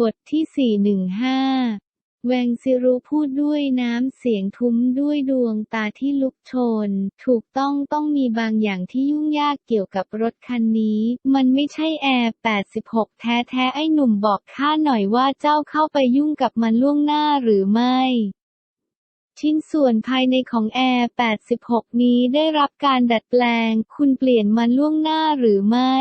บทที่ 415 แวงซิรุพูดด้วยน้ำเสียงทุ้มด้วยดวงตาที่ลุกโชน ถูกต้องต้องมีบางอย่างที่ยุ่งยากเกี่ยวกับรถคันนี้ มันไม่ใช่แอร์ 86 แท้ๆไอ้หนุ่มบอกข้าหน่อยว่าเจ้าเข้าไปยุ่งกับมันล่วงหน้าหรือไม่ชิ้นส่วนภายในของแอร์ 86 นี้ได้รับการดัดแปลง คุณเปลี่ยนมันล่วงหน้าหรือไม่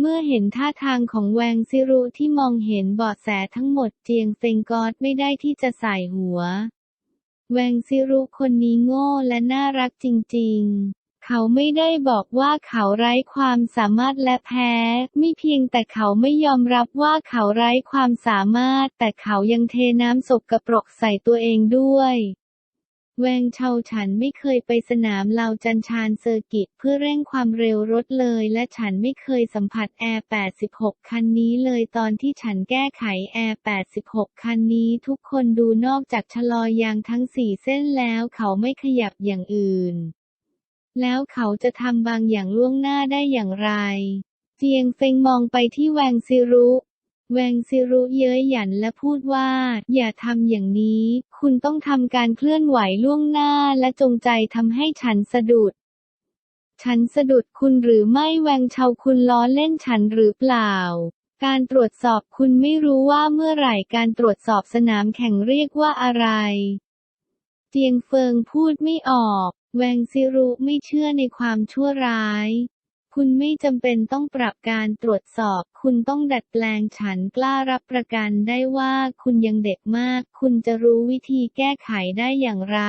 เมื่อเห็นท่าทางของแวงซิรุที่มองเห็นเบาะแสทั้งหมดเจียงเฟงกอดไม่ได้ที่จะใส่หัว แวงซิรุคนนี้โง่และน่ารักจริงๆ เขาไม่ได้บอกว่าเขาไร้ความสามารถและแพ้ ไม่เพียงแต่เขาไม่ยอมรับว่าเขาไร้ความสามารถ แต่เขายังเทน้ำสกระปรกใส่ตัวเองด้วย แวงเชาฉันไม่เคยไปสนามลาวจันชานเซอร์กิตเพื่อเร่งความเร็วรถเลย และฉันไม่เคยสัมผัสแอร์ 86 คันนี้เลยตอนที่ฉันแก้ไขแอร์ 86 คันนี้ทุกคนดูนอกจากชะลอยางทั้งสี่เส้นแล้วเขาไม่ขยับอย่างอื่น แล้วเขาจะทำบางอย่างล่วงหน้าได้อย่างไร เจียงเฟงมองไปที่แวงซิรุ แวงซิรุเย้ยหยันและพูดว่า อย่าทำอย่างนี้ คุณต้องทำการเคลื่อนไหวล่วงหน้าและจงใจทำให้ฉันสะดุด ฉันสะดุดคุณหรือไม่แวงเชาคุณล้อเล่นฉันหรือเปล่า การตรวจสอบคุณไม่รู้ว่าเมื่อไหร่การตรวจสอบสนามแข่งเรียกว่าอะไร เจียงเฟิงพูดไม่ออก แวงซิรุไม่เชื่อในความชั่วร้าย คุณไม่จำเป็นต้องปรับการตรวจสอบ คุณต้องดัดแปลงฉันกล้ารับประกันได้ว่าคุณยังเด็กมาก คุณจะรู้วิธีแก้ไขได้อย่างไร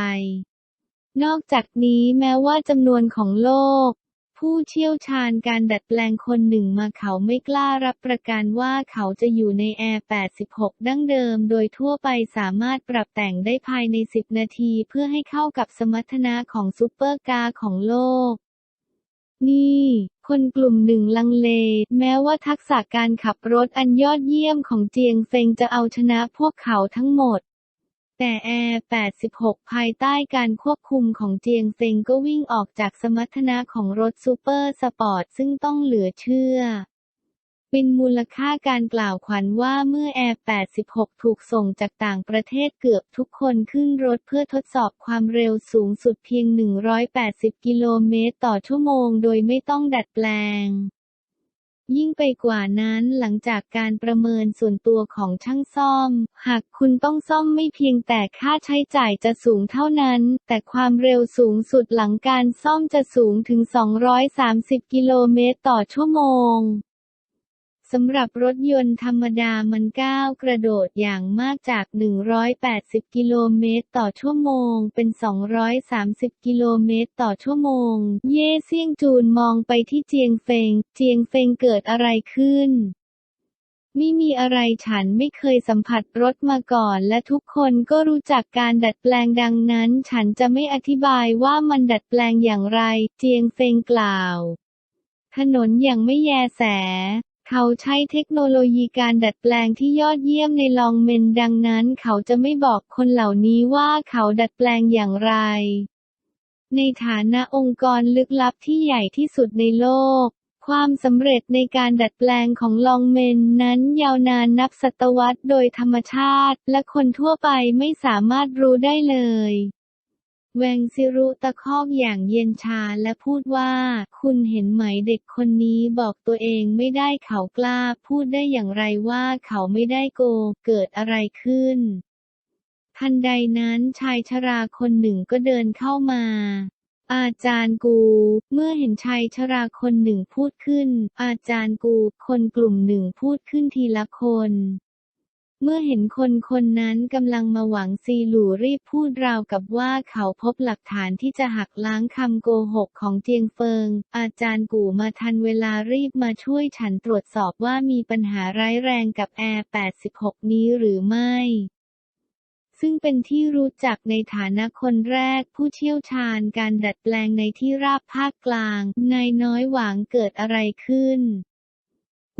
นอกจากนี้แม้ว่าจำนวนของโลก ผู้เชี่ยวชาญการดัดแปลงคนหนึ่งมาเขาไม่กล้ารับประกันว่าเขาจะอยู่ในแอร์ 86 ดั้งเดิม โดยทั่วไปสามารถปรับแต่งได้ภายใน 10 นาทีเพื่อให้เข้ากับสมรรถนะของซูเปอร์คาร์ของโลกนี่ คนกลุ่มหนึ่งลังเล แม้ว่าทักษะการขับรถอันยอดเยี่ยมของเจียงเฟงจะเอาชนะพวกเขาทั้งหมด แต่แอร์86 ภายใต้การควบคุมของเจียงเฟงก็วิ่งออกจากสมรรถนะของรถซูเปอร์สปอร์ตซึ่งต้องเหลือเชื่อ เป็นมูลค่าการกล่าวขวัญว่าเมื่อแอร์86 ถูกส่งจากต่างประเทศเกือบทุกคนขึ้นรถเพื่อทดสอบความเร็วสูงสุดเพียง 180 กิโลเมตรต่อชั่วโมงโดยไม่ต้องดัดแปลงยิ่งไปกว่านั้นหลังจากการประเมินส่วนตัวของช่างซ่อม หากคุณต้องซ่อมไม่เพียงแต่ค่าใช้จ่ายจะสูงเท่านั้น แต่ความเร็วสูงสุดหลังการซ่อมจะสูงถึง 230 กิโลเมตรต่อชั่วโมง สำหรับรถยนต์ธรรมดามันก้าวกระโดดอย่างมากจาก 180 กิโลเมตรต่อชั่วโมง เป็น 230 กิโลเมตรต่อชั่วโมง เย่เซี่ยงจูนมองไปที่เจียงเฟง เจียงเฟงเกิดอะไรขึ้นไม่มีอะไรฉันไม่เคยสัมผัสรถมาก่อน และทุกคนก็รู้จักการดัดแปลงดังนั้น ฉันจะไม่อธิบายว่ามันดัดแปลงอย่างไร เจียงเฟงกล่าว ถนนอย่างไม่แยแส เขาใช้เทคโนโลยีการดัดแปลงที่ยอดเยี่ยมในลองเมนดังนั้นเขาจะไม่บอกคนเหล่านี้ว่าเขาดัดแปลงอย่างไร ในฐานะองค์กรลึกลับที่ใหญ่ที่สุดในโลก ความสำเร็จในการดัดแปลงของลองเมนนั้นยาวนานนับศตวรรษโดยธรรมชาติ และคนทั่วไปไม่สามารถรู้ได้เลย แวงซิรุตะคอกอย่างเย็นชาและพูดว่า คุณเห็นไหมเด็กคนนี้บอกตัวเองไม่ได้เขากล้า พูดได้อย่างไรว่าเขาไม่ได้โกงเกิดอะไรขึ้น ทันใดนั้นชายชราคนหนึ่งก็เดินเข้ามา อาจารย์กู เมื่อเห็นชายชราคนหนึ่งพูดขึ้น อาจารย์กู คนกลุ่มหนึ่งพูดขึ้นทีละคน เมื่อเห็นคนคนนั้นกำลังมาหวังซีหลู่รีบพูดราวกับว่าเขาพบหลักฐานที่จะหักล้างคำโกหกของเจียงเฟิง อาจารย์กูมาทันเวลารีบมาช่วยฉันตรวจสอบว่ามีปัญหาร้ายแรงกับแอร์ 86 นี้หรือไม่ซึ่งเป็นที่รู้จักในฐานะคนแรกผู้เชี่ยวชาญการดัดแปลงในที่ราบภาคกลาง นายน้อยหวังเกิดอะไรขึ้น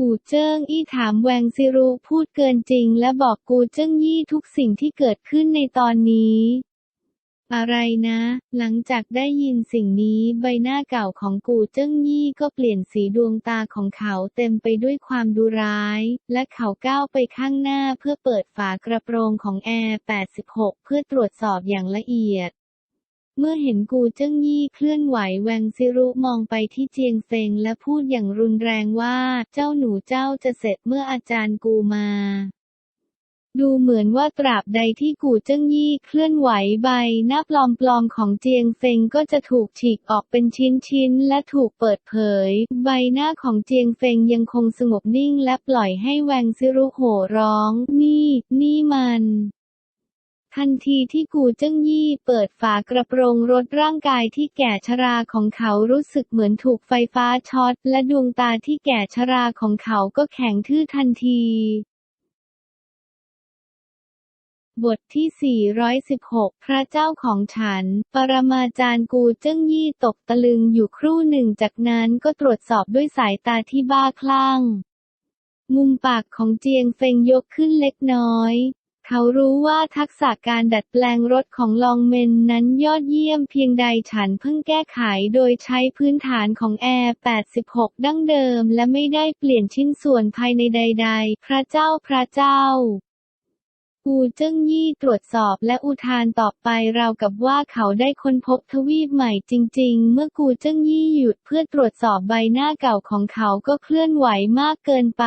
กูเจิ้งอี้ถามแวงซิรุพูดเกินจริง และบอกกูเจิ้งยี่ทุกสิ่งที่เกิดขึ้นในตอนนี้ อะไรนะ หลังจากได้ยินสิ่งนี้ใบหน้าเก่าของกูเจิ้งยี่ก็เปลี่ยนสีดวงตาของเขาเต็มไปด้วยความดุร้าย และเขาก้าวไปข้างหน้าเพื่อเปิดฝากระโปรงของแอร์86 เพื่อตรวจสอบอย่างละเอียด เมื่อเห็นกูเจิ้งยี่เคลื่อนไหวแวงซิรุมองไปที่เจียงเฟงและพูดอย่างรุนแรงว่า เจ้าหนูเจ้าจะเสร็จเมื่ออาจารย์กูมาดูเหมือนว่าตราบใดที่กูเจิ้งยี่เคลื่อนไหวใบหน้าปลอมๆของเจียงเฟงก็จะถูกฉีกออกเป็นชิ้นๆและถูกเปิดเผย ใบหน้าของเจียงเฟงยังคงสงบนิ่งและปล่อยให้แวงซิรุโห่ร้อง นี่ นี่มัน ทันทีที่กูเจิ้งยี่เปิดฝากระโปรงรถร่างกายที่แก่ชราของเขารู้สึกเหมือนถูกไฟฟ้าช็อต และดวงตาที่แก่ชราของเขาก็แข็งทื่อทันที บทที่ 416 พระเจ้าของฉัน ปรมาจารย์กูเจิ้งยี่ตกตะลึงอยู่ครู่หนึ่งจากนั้นก็ตรวจสอบด้วยสายตาที่บ้าคลั่ง มุมปากของเจียงเฟงยกขึ้นเล็กน้อย เขารู้ว่าทักษะการดัดแปลงรถของลองเมนนั้นยอดเยี่ยมเพียงใดฉันเพิ่งแก้ไขโดยใช้พื้นฐานของแอร์ 86 ดั้งเดิม และไม่ได้เปลี่ยนชิ้นส่วนภายในใด ๆ พระเจ้าพระเจ้ากูเจิ้งยี่ตรวจสอบและอุทานต่อไปเรากับว่าเขาได้ค้นพบทวีปใหม่จริง ๆ เมื่อกูเจิ้งยี่หยุดเพื่อตรวจสอบใบหน้าเก่าของเขาก็เคลื่อนไหวมากเกินไป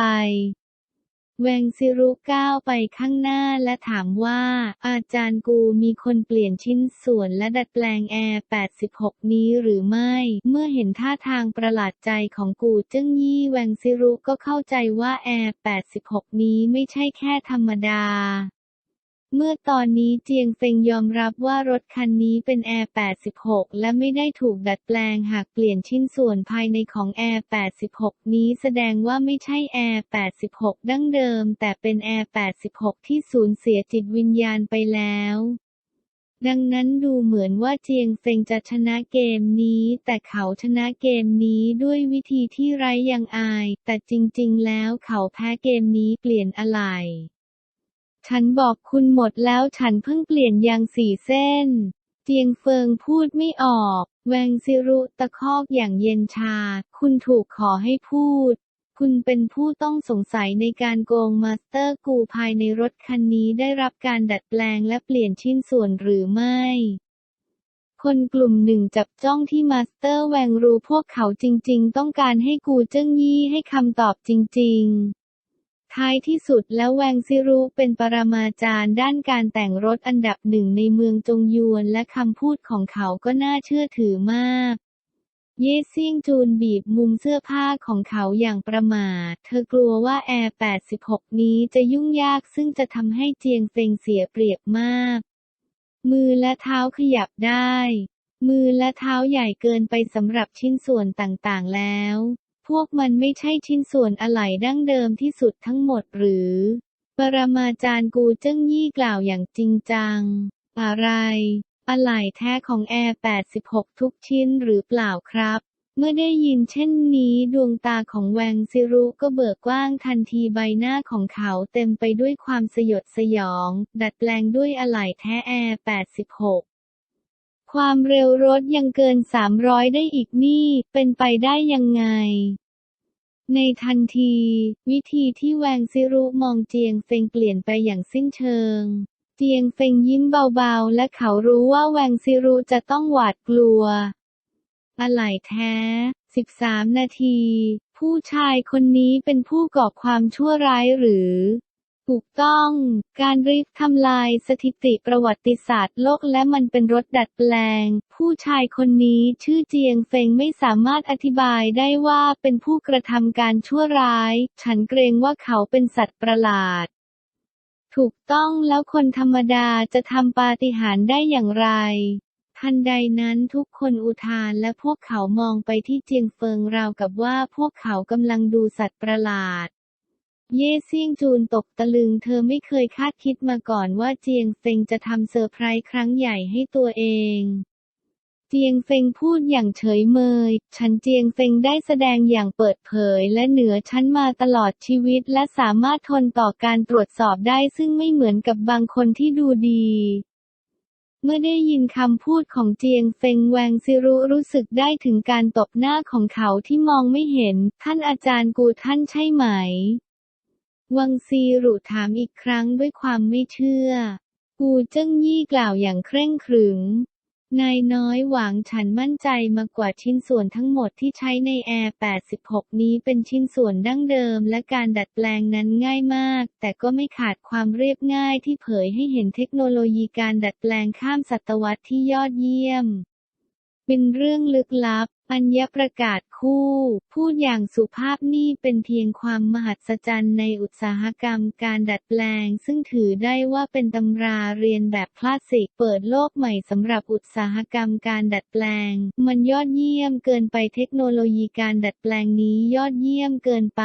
แวงซิรุก้าวไปข้างหน้าและถามว่า อาจารย์กูมีคนเปลี่ยนชิ้นส่วนและดัดแปลงแอร์ 86 นี้หรือไม่ เมื่อเห็นท่าทางประหลาดใจของกูเจิ้งยี่แวงซิรุก็เข้าใจว่าแอร์ 86 นี้ไม่ใช่แค่ธรรมดา เมื่อตอนนี้เจียงเฟงยอมรับว่ารถคันนี้เป็นแอร์86 และไม่ได้ถูกดัดแปลงหากเปลี่ยนชิ้นส่วนภายในของแอร์86 นี้แสดงว่าไม่ใช่แอร์86 ดั้งเดิม แต่เป็นแอร์86 ที่สูญเสียจิตวิญญาณไปแล้วดังนั้นดูเหมือนว่าเจียงเฟงจะชนะเกมนี้ แต่เขาชนะเกมนี้ด้วยวิธีที่ไร้ยังอาย แต่จริงๆ แล้วเขาแพ้เกมนี้เปลี่ยนอะไร ฉันบอกคุณหมดแล้วฉันเพิ่งเปลี่ยนยางสี่เส้น เจียงเฟิงพูดไม่ออก แวงซิรุตะคอกอย่างเย็นชา คุณถูกขอให้พูด คุณเป็นผู้ต้องสงสัยในการโกงมาสเตอร์กูภายในรถคันนี้ได้รับการดัดแปลงและเปลี่ยนชิ้นส่วนหรือไม่คนกลุ่มหนึ่งจับจ้องที่มาสเตอร์แวงรู้พวกเขาจริง ๆ ต้องการให้กูเจิ้งยี่ให้คำตอบจริง ๆ ท้ายที่สุดแล้วแวงซิรุเป็นปรมาจารย์ด้านการแต่งรถอันดับหนึ่งในเมืองจงยวนและคำพูดของเขาก็น่าเชื่อถือมาก เย่ซี่งจูนบีบมุมเสื้อผ้าของเขาอย่างประมาท เธอกลัวว่าแอร์ 86 นี้จะยุ่งยากซึ่งจะทำให้เจียงเฟงเสียเปรียบมาก มือและเท้าขยับได้ มือและเท้าใหญ่เกินไปสำหรับชิ้นส่วนต่างๆแล้ว พวกมันไม่ใช่ชิ้นส่วนอะไหล่ดั้งเดิมที่สุดทั้งหมดหรือ ปรมาจารย์กูเจิ้งยี่กล่าวอย่างจริงจัง อะไร อะไหล่แท้ของแอร์ 86 ทุกชิ้นหรือเปล่าครับ เมื่อได้ยินเช่นนี้ดวงตาของแวงซิรุก็เบิกกว้างทันทีใบหน้าของเขาเต็มไปด้วยความสยดสยอง ดัดแปลงด้วยอะไหล่แท้แอร์ 86 ความเร็วรถยังเกิน 300 ได้อีกนี่ เป็นไปได้ยังไง ในทันที วิธีที่แวงซิรุมองเจียงเฟงเปลี่ยนไปอย่างสิ้นเชิง เจียงเฟงยิ้มเบาๆ และเขารู้ว่าแวงซิรุจะต้องหวาดกลัว อะไหล่แท้ 13 นาที ผู้ชายคนนี้เป็นผู้ก่อความชั่วร้ายหรือ ถูกต้อง การรีบทำลายสถิติประวัติศาสตร์โลกและมันเป็นรถดัดแปลง ผู้ชายคนนี้ชื่อเจียงเฟงไม่สามารถอธิบายได้ว่าเป็นผู้กระทำการชั่วร้าย ฉันเกรงว่าเขาเป็นสัตว์ประหลาด ถูกต้องแล้วคนธรรมดาจะทำปาฏิหาริย์ได้อย่างไรทันใดนั้นทุกคนอุทานและพวกเขามองไปที่เจียงเฟิงราวกับว่าพวกเขากำลังดูสัตว์ประหลาด เย่เซี่ยงจูนตกตะลึงเธอไม่เคยคาดคิดมาก่อนว่าเจียงเฟงจะทำเซอร์ไพรส์ครั้งใหญ่ให้ตัวเองเจียงเฟงพูดอย่างเฉยเมย ฉันเจียงเฟงได้แสดงอย่างเปิดเผยและเหนือชั้นมาตลอดชีวิตและสามารถทนต่อการตรวจสอบได้ซึ่งไม่เหมือนกับบางคนที่ดูดี เมื่อได้ยินคำพูดของเจียงเฟงแวงซิรุรู้สึกได้ถึงการตบหน้าของเขาที่มองไม่เห็น ท่านอาจารย์กูท่านใช่ไหม วังซีรุถามอีกครั้งด้วยความไม่เชื่อกูเจิ้งยี่กล่าวอย่างเคร่งขรึม นายน้อยหวังฉันมั่นใจมากกว่าชิ้นส่วนทั้งหมดที่ใช้ในแอร์ 86 นี้เป็นชิ้นส่วนดั้งเดิม และการดัดแปลงนั้นง่ายมาก แต่ก็ไม่ขาดความเรียบง่ายที่เผยให้เห็นเทคโนโลยีการดัดแปลงข้ามศตวรรษที่ยอดเยี่ยม เป็นเรื่องลึกลับอัญญประกาศคู่ พูดอย่างสุภาพนี่เป็นเพียงความมหัศจรรย์ในอุตสาหกรรมการดัดแปลง ซึ่งถือได้ว่าเป็นตำราเรียนแบบคลาสสิกเปิดโลกใหม่สำหรับอุตสาหกรรมการดัดแปลง มันยอดเยี่ยมเกินไปเทคโนโลยีการดัดแปลงนี้ยอดเยี่ยมเกินไป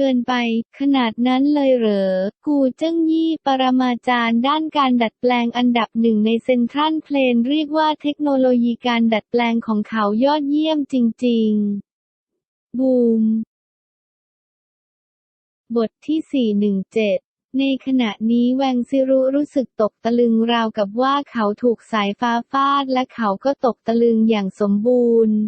เกินไป ขนาดนั้นเลยเหรอ กูเจิ้งยี่ปรมาจารย์ด้านการดัดแปลงอันดับหนึ่งในเซ็นทรัลเพลนเรียกว่าเทคโนโลยีการดัดแปลงของเขายอดเยี่ยมจริง ๆ บูม บทที่ 417ในขณะนี้แวงซิรุรู้สึกตกตะลึงราวกับว่าเขาถูกสายฟ้าฟาดและเขาก็ตกตะลึงอย่างสมบูรณ์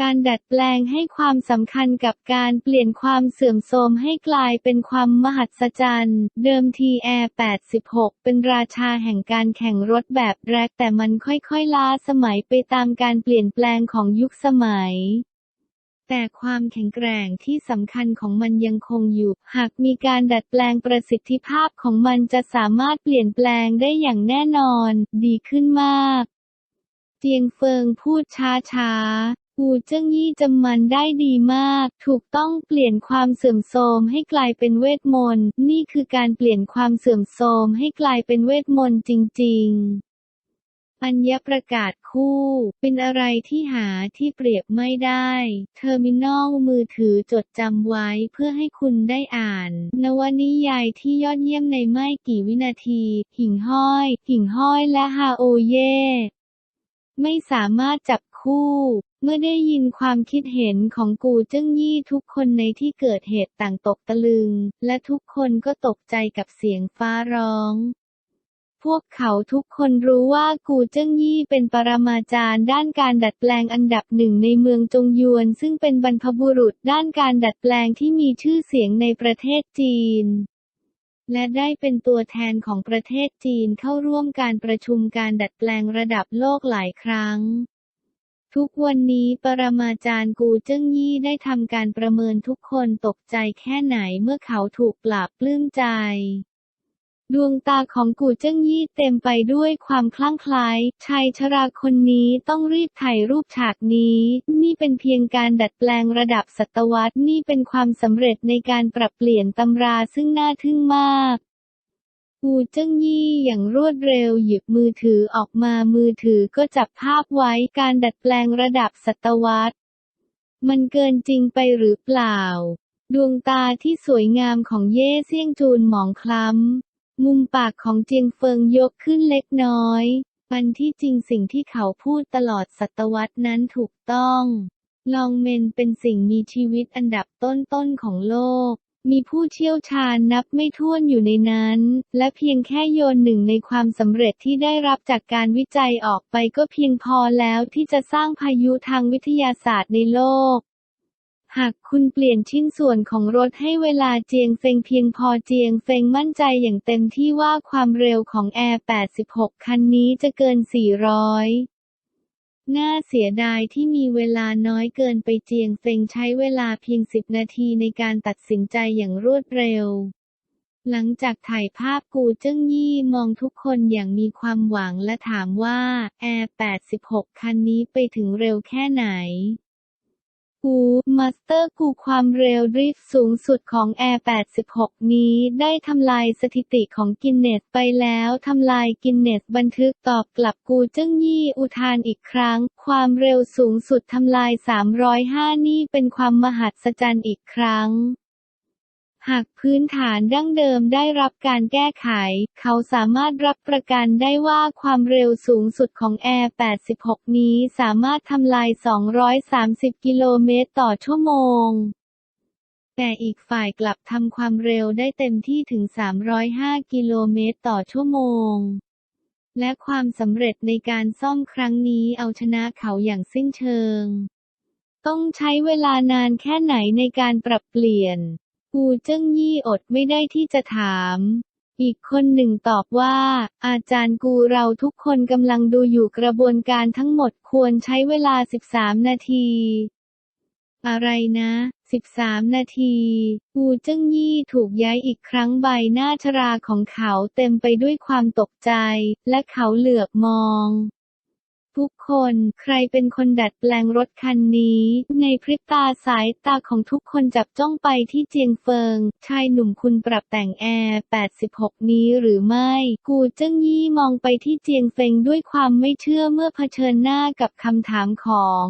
การดัดแปลงให้ความสำคัญกับการเปลี่ยนความเสื่อมโทรมให้กลายเป็นความมหัศจรรย์ เดิมทีแอร์ 86 เป็นราชาแห่งการแข่งรถแบบแรกแต่มันค่อยๆล้าสมัยไปตามการเปลี่ยนแปลงของยุคสมัยแต่ความแข็งแกร่งที่สำคัญของมันยังคงอยู่ หากมีการดัดแปลงประสิทธิภาพของมันจะสามารถเปลี่ยนแปลงได้อย่างแน่นอน ดีขึ้นมาก เจียงเฟิงพูดช้าๆ กูเจิ้งยี่จำมันได้ดีมาก ถูกต้องเปลี่ยนความเสื่อมโทรมให้กลายเป็นเวทมนต์ นี่คือการเปลี่ยนความเสื่อมโทรมให้กลายเป็นเวทมนต์จริงๆอัญญประกาศคู่ เป็นอะไรที่หาที่เปรียบไม่ได้ เทอร์มินอลมือถือจดจำไว้เพื่อให้คุณได้อ่าน นวนิยายที่ยอดเยี่ยมในไม่กี่วินาที หิ่งห้อย หิ่งห้อยและฮาโอเย่ไม่สามารถจับ คู่ เมื่อได้ยินความคิดเห็นของกูเจิ้งยี่ทุกคนในที่เกิดเหตุต่างตกตะลึง และทุกคนก็ตกใจกับเสียงฟ้าร้องพวกเขาทุกคนรู้ว่ากูเจิ้งยี่เป็นปรมาจารย์ด้านการดัดแปลงอันดับหนึ่งในเมืองจงยวน ซึ่งเป็นบรรพบุรุษด้านการดัดแปลงที่มีชื่อเสียงในประเทศจีน และได้เป็นตัวแทนของประเทศจีนเข้าร่วมการประชุมการดัดแปลงระดับโลกหลายครั้ง ทุกวันนี้ปรมาจารย์กูเจิ้งยี่ได้ทำการประเมินทุกคนตกใจแค่ไหนเมื่อเขาถูกปราบปลื้มใจ ดวงตาของกูเจิ้งยี่เต็มไปด้วยความคลั่งไคล้ชายชราคนนี้ต้องรีบถ่ายรูปฉากนี้ นี่เป็นเพียงการดัดแปลงระดับศตวรรษนี่เป็นความสำเร็จในการปรับเปลี่ยนตำราซึ่งน่าทึ่งมาก กูเจิ้งยี่อย่างรวดเร็วหยิบมือถือออกมามือถือก็จับภาพไว้การดัดแปลงระดับศตวรรษ มันเกินจริงไปหรือเปล่า ดวงตาที่สวยงามของเย่เซี่ยงจูนหมองคล้ำ มุมปากของเจียงเฟิงยกขึ้นเล็กน้อย มันที่จริงสิ่งที่เขาพูดตลอดศตวรรษนั้นถูกต้อง ลองเมนเป็นสิ่งมีชีวิตอันดับต้นๆของโลก มีผู้เชี่ยวชาญนับไม่ถ้วนอยู่ในนั้น และเพียงแค่โยนหนึ่งในความสำเร็จที่ได้รับจากการวิจัยออกไปก็เพียงพอแล้วที่จะสร้างพายุทางวิทยาศาสตร์ในโลกหากคุณเปลี่ยนชิ้นส่วนของรถให้เวลาเจียงเฟงเพียงพอเจียงเฟงมั่นใจอย่างเต็มที่ว่าความเร็วของแอร์86 คันนี้จะเกิน 400 น่าเสียดายที่มีเวลาน้อยเกินไปเจียงเฟงใช้เวลาเพียงสิบนาทีในการตัดสินใจอย่างรวดเร็ว หลังจากถ่ายภาพกูเจิ้งยี่มองทุกคนอย่างมีความหวังและถามว่า แอร์ 86 คันนี้ไปถึงเร็วแค่ไหน กูมาสเตอร์กูความเร็วดริฟต์สูงสุดของ Air 86 นี้ได้ทำลายสถิติของกินเนสไปแล้วทำลายกินเนสบันทึกตอบกลับกูเจิ้งยี่อุทานอีกครั้ง ความเร็วสูงสุดทำลาย 305 นี่เป็นความมหัศจรรย์อีกครั้ง หากพื้นฐานดั้งเดิมได้รับการแก้ไข เขาสามารถรับประกันได้ว่าความเร็วสูงสุดของ Air 86 นี้สามารถทำลาย 230 กิโลเมตรต่อชั่วโมง แต่อีกฝ่ายกลับทำความเร็วได้เต็มที่ถึง 305 กิโลเมตรต่อชั่วโมง และความสำเร็จในการซ่อมครั้งนี้เอาชนะเขาอย่างสิ้นเชิง ต้องใช้เวลานานแค่ไหนในการปรับเปลี่ยน กูเจิ้งยี่อดไม่ได้ที่จะถาม อีกคนหนึ่งตอบว่า อาจารย์กูเราทุกคนกำลังดูอยู่กระบวนการทั้งหมดควรใช้เวลา 13 นาที อะไรนะ 13 นาที กูเจิ้งยี่ถูกย้ายอีกครั้งใบหน้าชราของเขาเต็มไปด้วยความตกใจ และเขาเหลือบมอง ทุกคน ใครเป็นคนดัดแปลงรถคันนี้ ในพริบตาสายตาของทุกคนจับจ้องไปที่เจียงเฟิง ชายหนุ่มคุณปรับแต่งแอร์ 86 นี้หรือไม่ กูเจิ้งยี่มองไปที่เจียงเฟิงด้วยความไม่เชื่อเมื่อเผชิญหน้ากับคำถามของ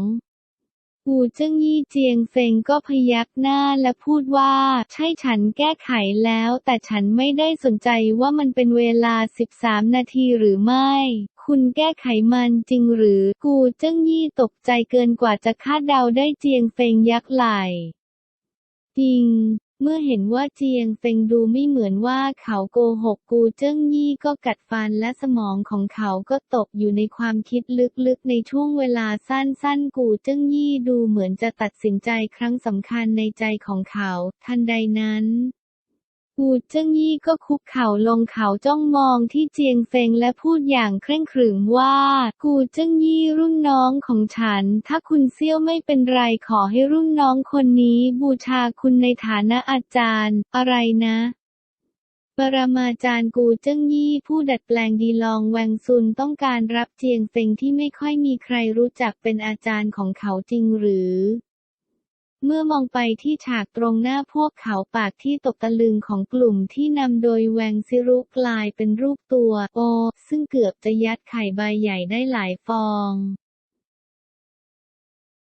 กูเจิ้งยี่เจียงเฟงก็พยักหน้าและพูดว่า ใช่ฉันแก้ไขแล้ว แต่ฉันไม่ได้สนใจว่ามันเป็นเวลา 13 นาทีหรือไม่ คุณแก้ไขมันจริงหรือ กูเจิ้งยี่ตกใจเกินกว่าจะคาดเดาได้เจียงเฟงยักไหลจริง เมื่อเห็นว่าเจียงเฟงดูไม่เหมือนว่าเขาโกหกกูเจิ้งยี่ก็กัดฟันและสมองของเขาก็ตกอยู่ในความคิดลึกๆในช่วงเวลาสั้นๆ กูเจิ้งยี่ดูเหมือนจะตัดสินใจครั้งสำคัญในใจของเขา ทันใดนั้น กูเจิ้งยี่ก็คุกเข่าลงเขาจ้องมองที่เจียงเฟงและพูดอย่างเคร่งขรึมว่า กูเจิ้งยี่รุ่นน้องของฉัน ถ้าคุณเซี่ยวไม่เป็นไรขอให้รุ่นน้องคนนี้บูชาคุณในฐานะอาจารย์ อะไรนะปรมาจารย์กูเจิ้งยี่ผู้ดัดแปลงดีลองแวงซุนต้องการรับเจียงเฟงที่ไม่ค่อยมีใครรู้จักเป็นอาจารย์ของเขาจริงหรือ เมื่อมองไปที่ฉากตรงหน้าพวกเขาปากที่ตกตะลึงของกลุ่มที่นำโดยแวงซิรุกลายเป็นรูปตัวโอซึ่งเกือบจะยัดไข่ใบใหญ่ได้หลายฟอง